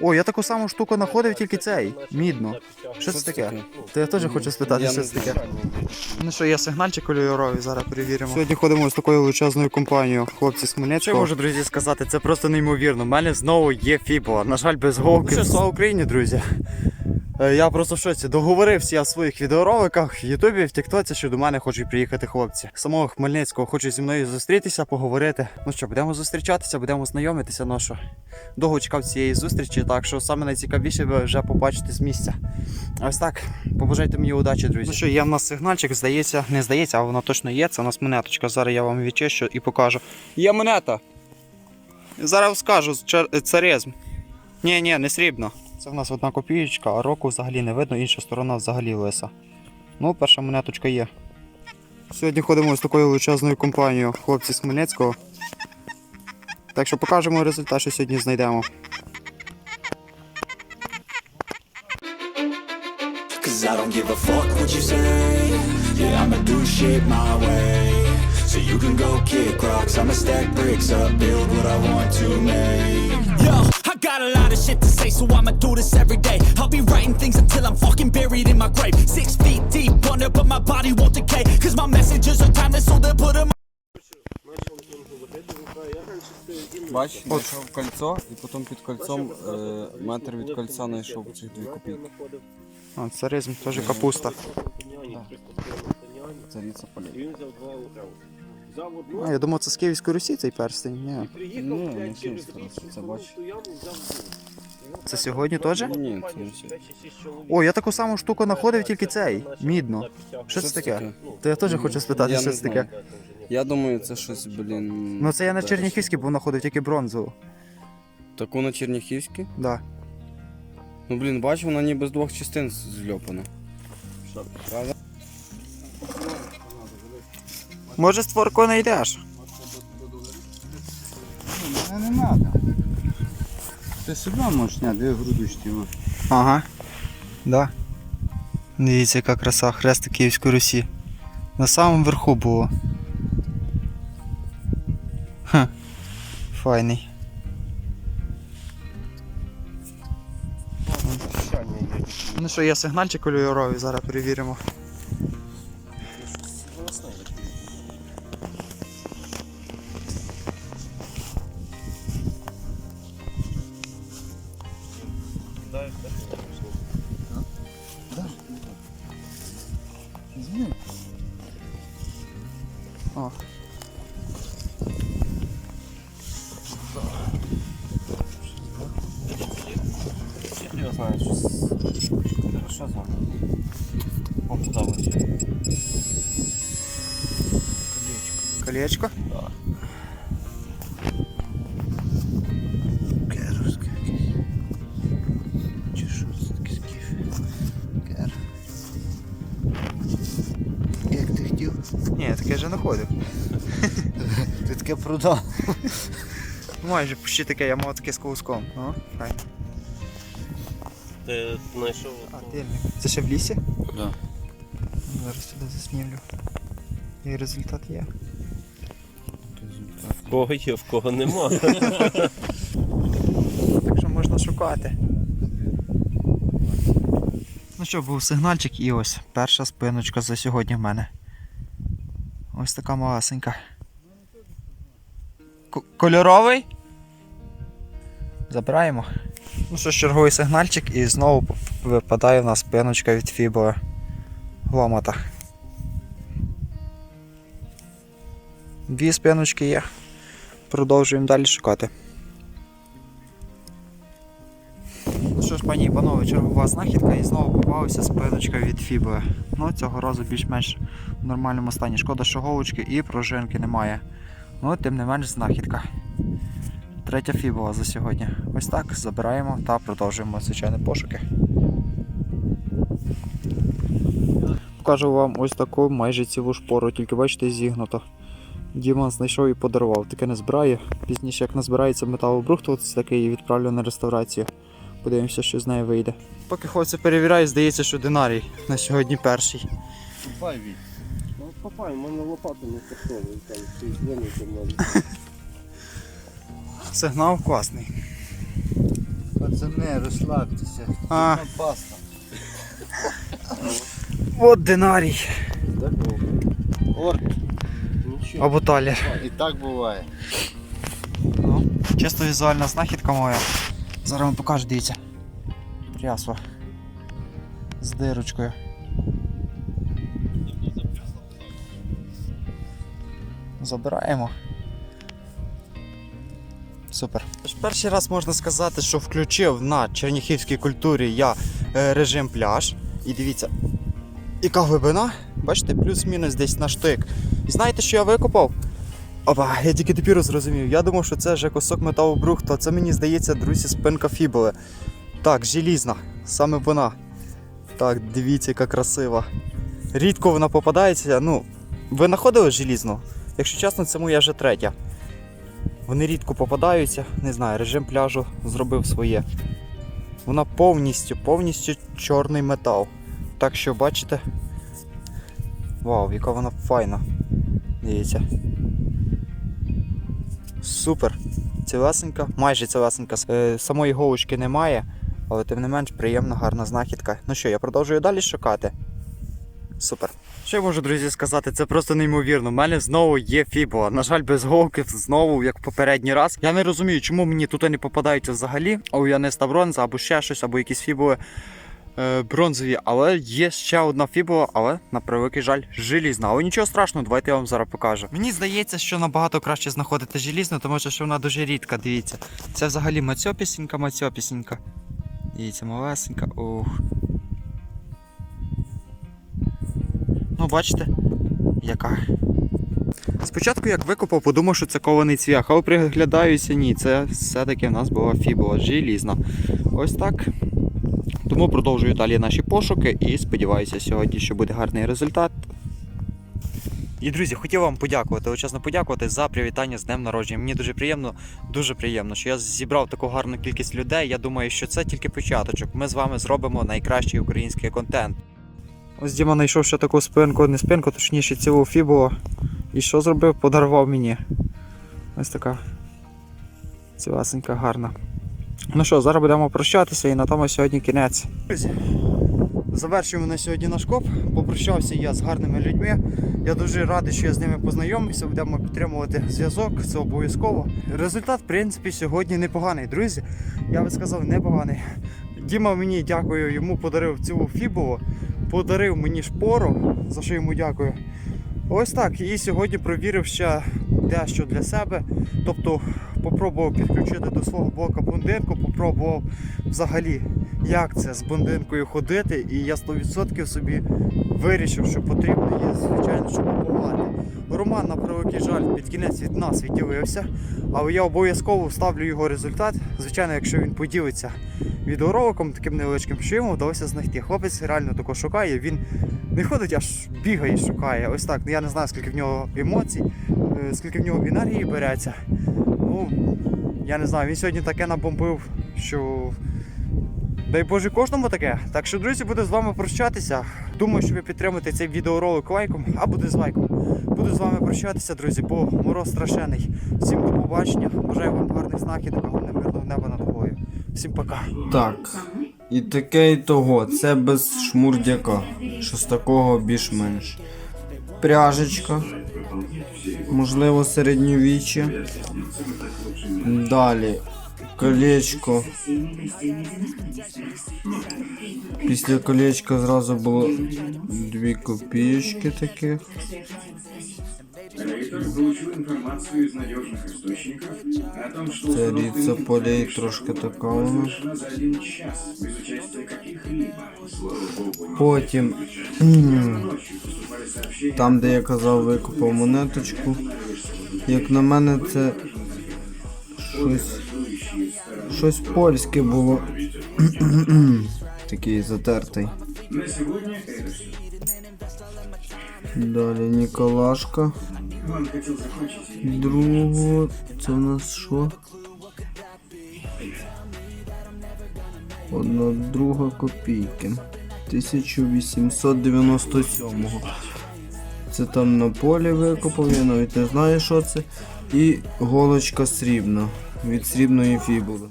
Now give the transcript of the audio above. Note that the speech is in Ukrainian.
О, я таку саму штуку знаходив, тільки цей. Мідно. Що це таке? То я теж хочу спитати, що це таке. Ну що, є сигнальчик кольоровий, зараз перевіримо. Сьогодні ходимо з такою величезною компанією, хлопці з Що я можу, друзі, сказати? Це просто неймовірно. У мене знову є фібо. На жаль, без голки. Слава Україні, друзі. Е, Я просто в шоці. Договорився в своїх відеороликах в Ютубі, в Тіктоці, що до мене хочуть приїхати хлопці. Самого Хмельницького хочуть зі мною зустрітися, поговорити. Ну що, будемо зустрічатися, будемо знайомитися. Ну що, довго чекав цієї зустрічі, так що саме найцікавіше ви вже побачите з місця. Ось так. Побажайте мені удачі, друзі. Ну що, є в нас сигнальчик, здається, не здається, а воно точно є. Це у нас монеточка. Зараз я вам відчищу і покажу. Є монета. Зараз скажу царизм. Ні, ні, не срібно. Це в нас одна копієчка, а року взагалі не видно, інша сторона взагалі лиса. Ну, перша монеточка є. Сьогодні ходимо з такою величезною компанією, хлопці з Хмельницького. Так що покажемо результат, що сьогодні знайдемо. So you can go kick rocks I'ma stack bricks up, build what I want to make Yo, got a lot of shit to say, so I'ma do this every day. I'll be writing things until I'm fucking buried in my grave. Six feet deep under, but my body won't decay. Cause my messages are timeless, so they'll put 'em Бач, знайшов кольцо і потім під кольцом е, метр від кольця знайшов цих дві копійки. А, царизм, теж капуста. Це А, я думав, це з Київської Русі цей перстень. Ні. Ні, не чисто, це бач. Це сьогодні теж? Ні, це не все. О, я таку саму штуку знаходив, тільки цей. Мідну. Що це таке? То я теж хочу спитати, Я що не це таке. Я думаю, це щось, блін. Ну це я на теж. Черніхівській був знаходив тільки бронзову. Таку на Черніхівській? Да. Ну блін, бач, вона ніби з двох частин зльопана. Може створку знайдеш? Не надо. Ти себе можеш зняти, дві грудочки. о. Ага. Да. Дивіться, яка краса, хрестик Київської Русі. На самому верху було. Ха. Файний. Ну що, є сигнальчик кольоровий, зараз перевіримо. О. Я знаю, щось хорошо з вами. Попадалося. Колечко? Керовське знаходив. Ти таке продав. Майже почти таке, я мав таке з колоском. О, файно. Ти знайшов А, тильник. Це ще в лісі? Да. Зараз сюди заснімлю. І результат є. в кого є, в кого нема. Так що можна шукати. Ну що, був сигнальчик і ось перша спиночка за сьогодні в мене. Ось така малесенька. К- кольоровий? Забираємо. Ну що черговий сигнальчик і знову випадає в нас спиночка від фібо ломата. Дві спиночки є. Продовжуємо далі шукати. Пані і панове, чергова знахідка і знову попалася спиночка від фіби. Ну, цього разу більш-менш в нормальному стані. Шкода, що голочки і пружинки немає. Ну, тим не менш, знахідка. Третя фібова за сьогодні. Ось так, забираємо та продовжуємо звичайно пошуки. Покажу вам ось таку майже цілу шпору, тільки бачите, зігнуто. Дімон знайшов і подарував. Таке не збирає. Пізніше, як назбирається металобрухт, ось такий і відправлю на реставрацію. Подивимося, що з нею вийде. Поки хлопці перевіряють, здається, що динарій на сьогодні перший. Купай від. Ну, папай, у мене лопата не мене. Сигнал класний. Пацани, розслабтеся. А. Це паста. От динарій. Був. Або талір. І так буває. Ну, чисто візуальна знахідка моя. Зараз вам покажу, дивіться. Прясла. З дирочкою. Забираємо. Супер. Перший раз можна сказати, що включив на черніхівській культурі я е, режим пляж. І дивіться, яка глибина, бачите, плюс-мінус десь на штик. І знаєте, що я викопав? Опа, я тільки тепер зрозумів. Я думав, що це вже кусок металобрухту, а це мені здається, друзі, спинка фібули. Так, желізна, саме вона. Так, дивіться, яка красива. Рідко вона попадається. Ну, ви знаходили желізну? Якщо чесно, це моя вже третя. Вони рідко попадаються, не знаю, режим пляжу зробив своє. Вона повністю, повністю чорний метал. Так що бачите. Вау, яка вона файна. Дивіться. Супер. Цілесенька, майже цілесенька. Е, самої голочки немає, але тим не менш приємна, гарна знахідка. Ну що, я продовжую далі шукати. Супер. Що я можу, друзі, сказати? Це просто неймовірно. У мене знову є фібула. На жаль, без голки знову, як в попередній раз. Я не розумію, чому мені тут не попадаються взагалі. Ов'яниста бронза або ще щось, або якісь фібули бронзові. Але є ще одна фібула, але на превеликий жаль, желізна. Але нічого страшного, давайте я вам зараз покажу. Мені здається, що набагато краще знаходити желізну, тому що вона дуже рідка, дивіться. Це взагалі мацьопісінька, мацьопісінька. Дивіться, малесенька. Ух. Ну, бачите, яка. Спочатку, як викопав, подумав, що це кований цвях, але приглядаюся, ні, це все-таки в нас була фібула желізна. Ось так. Тому продовжую далі наші пошуки і сподіваюся сьогодні, що буде гарний результат. І друзі, хотів вам подякувати, от чесно подякувати за привітання з днем народження. Мені дуже приємно, дуже приємно, що я зібрав таку гарну кількість людей. Я думаю, що це тільки початочок. Ми з вами зробимо найкращий український контент. Ось Діма знайшов ще таку спинку, не спинку, точніше цілу фібулу. І що зробив? Подарував мені. Ось така цілесенька, гарна. Ну що, зараз будемо прощатися і на тому сьогодні кінець. Завершуємо на сьогодні наш коп. Попрощався я з гарними людьми. Я дуже радий, що я з ними познайомився. Будемо підтримувати зв'язок, це обов'язково. Результат, в принципі, сьогодні непоганий, друзі. Я би сказав, непоганий. Діма мені дякую, йому подарив цілу фібулу, подарив мені шпору, за що йому дякую. Ось так. І сьогодні провірив ще дещо для себе. Тобто попробував підключити до свого блока бундинку, попробував взагалі, як це з бундинкою ходити, і я 100% собі вирішив, що потрібно є, звичайно, що купувати. Роман, на превеликий жаль, під кінець від нас відділився, але я обов'язково вставлю його результат. Звичайно, якщо він поділиться відеороликом таким невеличким, що йому вдалося знайти. Хлопець реально тако шукає, він не ходить, аж бігає шукає. Ось так. Я не знаю, скільки в нього емоцій, е, скільки в нього енергії береться. Ну, я не знаю, він сьогодні таке набомбив, що. Дай Боже кожному таке. Так що, друзі, буду з вами прощатися. Думаю, що ви підтримуєте цей відеоролик лайком або дизлайком. Буду з вами прощатися, друзі, бо мороз страшенний. Всім до побачення. Бажаю вам гарних знахідок, а головне мирного неба над головою. Всім пока. Так. І таке і того. Це без шмурдяка. Що з такого більш-менш. Пряжечка. Можливо, середньовіччя. Далі. Колечко. Після колечка зразу було дві копійки таких. Информацию из надежных источников о том, что Це ріца полей трошки нужно за один час без участия каких-либо. Слава Потім. Там, де я казав, викупав монеточку. Як на мене, це щось. Щось польське було. Такий затертий. на все. Далі Ніколашка. Другого. Це у нас що? Одна друга копійки. 1897-го. Це там на полі викопав, я навіть не знаю, що це. І голочка срібна від срібної фібули.